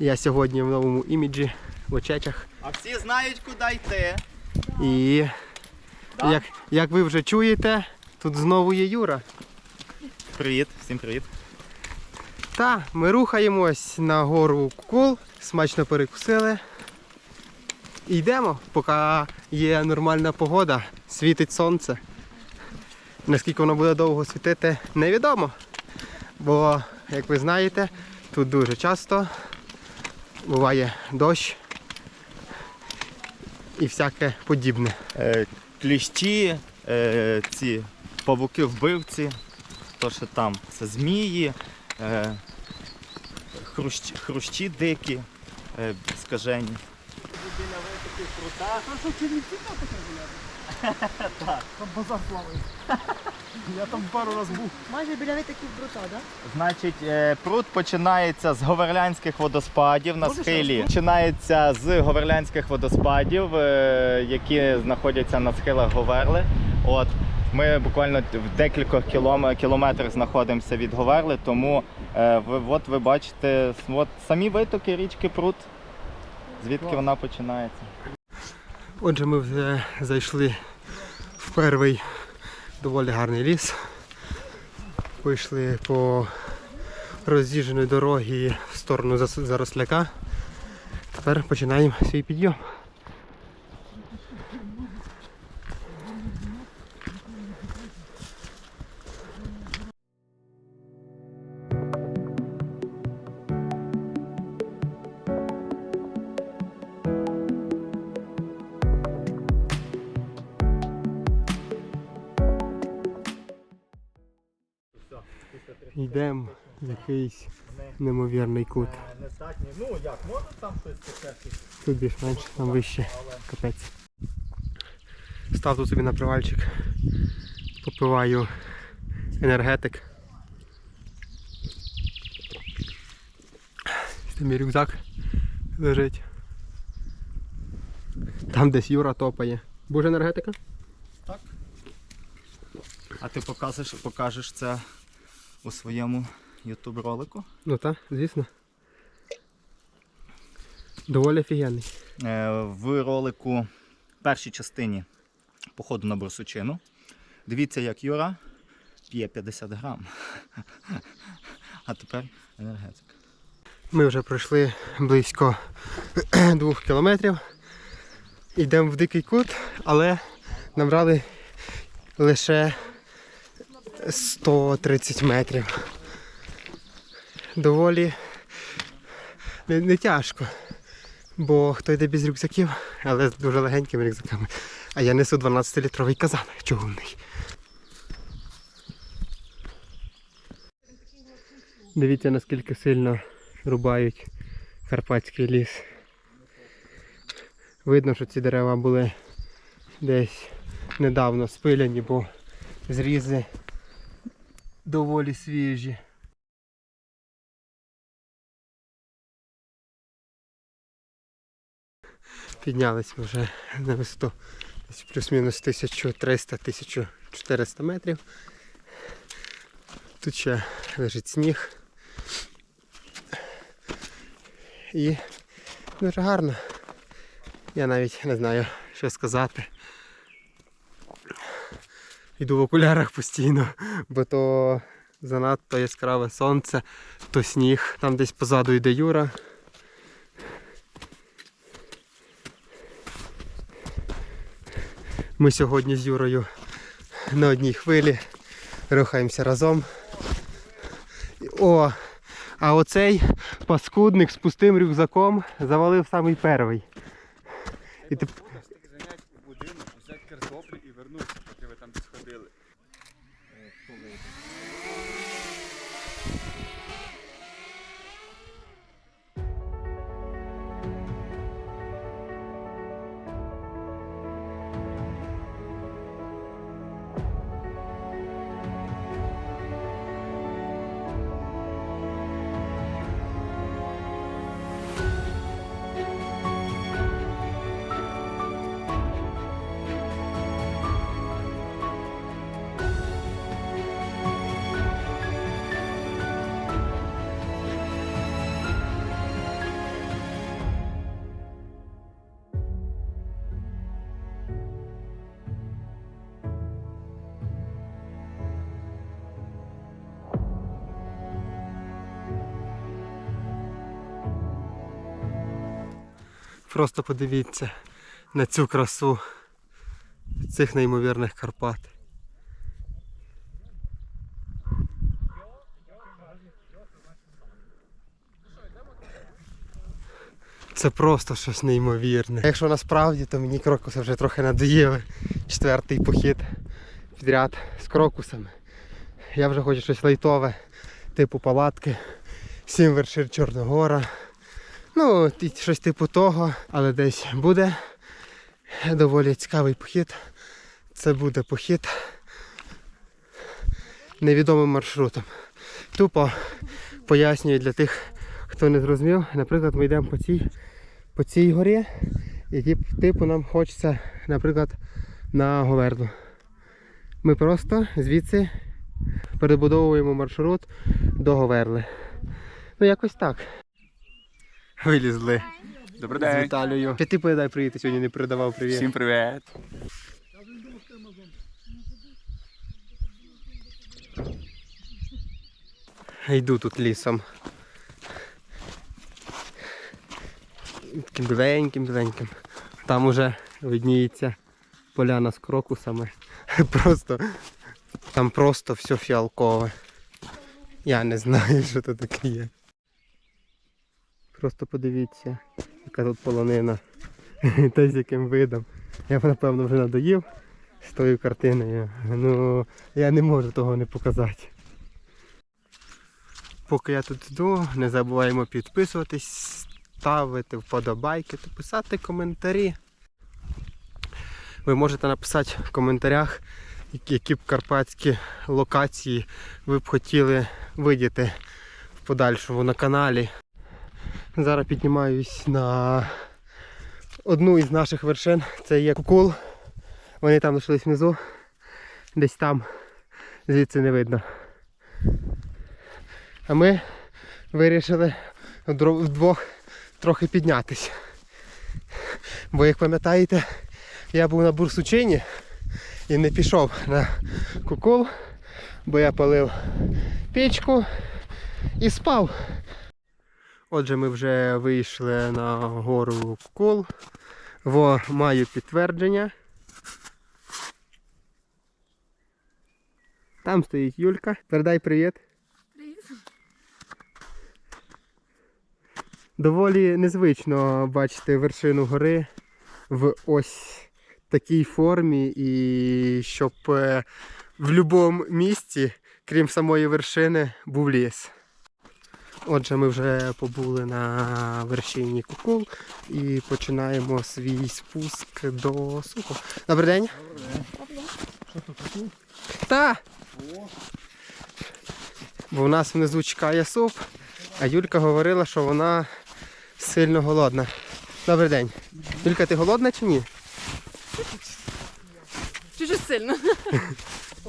Я сьогодні в новому іміджі, в очечах. А всі знають, куди йти. І як, як ви вже чуєте, тут знову є Юра. Привіт, всім привіт. Та, ми рухаємось на гору Кукул, смачно перекусили. І йдемо, поки є нормальна погода, світить сонце. Наскільки воно буде довго світити, невідомо. Бо, як ви знаєте, тут дуже часто буває дощ і всяке подібне. Е, кліщі, е, ці павуки вбивці, то що там, це змії, е, хрущ, хрущі дикі, е, скажені. Майже біля витоків брута, так? Значить, е, пруд починається з Говерлянських водоспадів на схилі. Починається з Говерлянських водоспадів, е, які знаходяться на схилах Говерли. От ми буквально в декількох кілом- кілометрах знаходимося від Говерли, тому е, ви, от ви бачите от самі витоки річки Пруд, звідки вона починається. Отже, ми вже зайшли в перший доволі гарний ліс. Вийшли по роз'їждженої дороги в сторону заросляка. Тепер починаємо свій підйом. Йдемо в якийсь неймовірний кут. Ну як, можуть там щось? Тут більш-менш, там вище. Капець. Став тут собі на привальчик. Попиваю енергетик. Це мій рюкзак лежить. Там десь Юра топає. Боже енергетика? Так. А ти покажеш, покажеш це у своєму ютуб ролику? Ну так, звісно. Доволі офігенний. Е, в ролику першій частині походу на брусучину. Дивіться, як Юра п'є 50 грам. А тепер енергетика. Ми вже пройшли близько двох кілометрів. Йдемо в дикий кут, але набрали лише 130 метрів. Доволі не, не тяжко, бо хто йде без рюкзаків, але з дуже легенькими рюкзаками. А я несу 12-літровий казан чугунний. Дивіться, наскільки сильно рубають карпатський ліс. Видно, що ці дерева були десь недавно спиляні, бо зрізи доволі свіжі. Піднялись ми вже на висоту плюс-мінус 1300-1400 метрів. Тут ще лежить сніг. І дуже гарно. Я навіть не знаю, що сказати. Йду в окулярах постійно, бо то занадто яскраве сонце, то сніг. Там десь позаду йде Юра. Ми сьогодні з Юрою на одній хвилі рухаємося разом. О, а оцей паскудник з пустим рюкзаком завалив самий перший. І теп... Toledo. Просто подивіться на цю красу цих неймовірних Карпат. Це просто щось неймовірне. Якщо насправді, то мені крокуси вже трохи надоїли. Четвертий похід підряд з крокусами. Я вже хочу щось лайтове, типу палатки, сім вершин Чорногора. Ну, щось типу того, але десь буде доволі цікавий похід. Це буде похід невідомим маршрутом. Тупо пояснюю для тих, хто не зрозумів. Наприклад, ми йдемо по цій, по цій горі, і типу нам хочеться, наприклад, на Говерлу. Ми просто звідси перебудовуємо маршрут до Говерли. Ну, якось так. Вилізли Добрий з день. Віталією. Ти ти передай привіт, я сьогодні не передавав привіт. Всім привіт. Йду тут лісом. Таким біленьким, біленьким. Там уже видніється поляна з крокусами. Просто там просто все фіалкове. Я не знаю, що це таке є. Просто подивіться, яка тут полонина. Та з яким видом. Я б напевно вже надоїв з тою картиною. Ну я не можу того не показати. Поки я тут йду, не забуваємо підписуватись, ставити вподобайки та писати коментарі. Ви можете написати в коментарях, які- б карпатські локації ви б хотіли видіти в подальшому на каналі. Зараз піднімаюсь на одну із наших вершин. Це є кукул. Вони там лишились внизу. Десь там, звідси не видно. А ми вирішили вдвох трохи піднятися. Бо як пам'ятаєте, я був на бурсучині і не пішов на кукул, бо я палив печку і спав. Отже, ми вже вийшли на гору кукул. Во маю підтвердження. Там стоїть Юлька. Передай привіт. Доволі незвично бачити вершину гори в ось такій формі і щоб е, в будь-якому місці, крім самої вершини, був ліс. Отже, ми вже побули на вершині кукул і починаємо свій спуск до суху. Добрий день. Що тут кукул? Та! Бо в нас внизу чекає суп, а Юлька говорила, що вона сильно голодна. Добрий день. Юлька, ти голодна чи ні? Чуть сильно.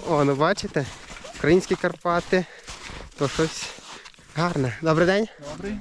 О, ну бачите, українські Карпати, то щось гарне. Добрий день. Добрий.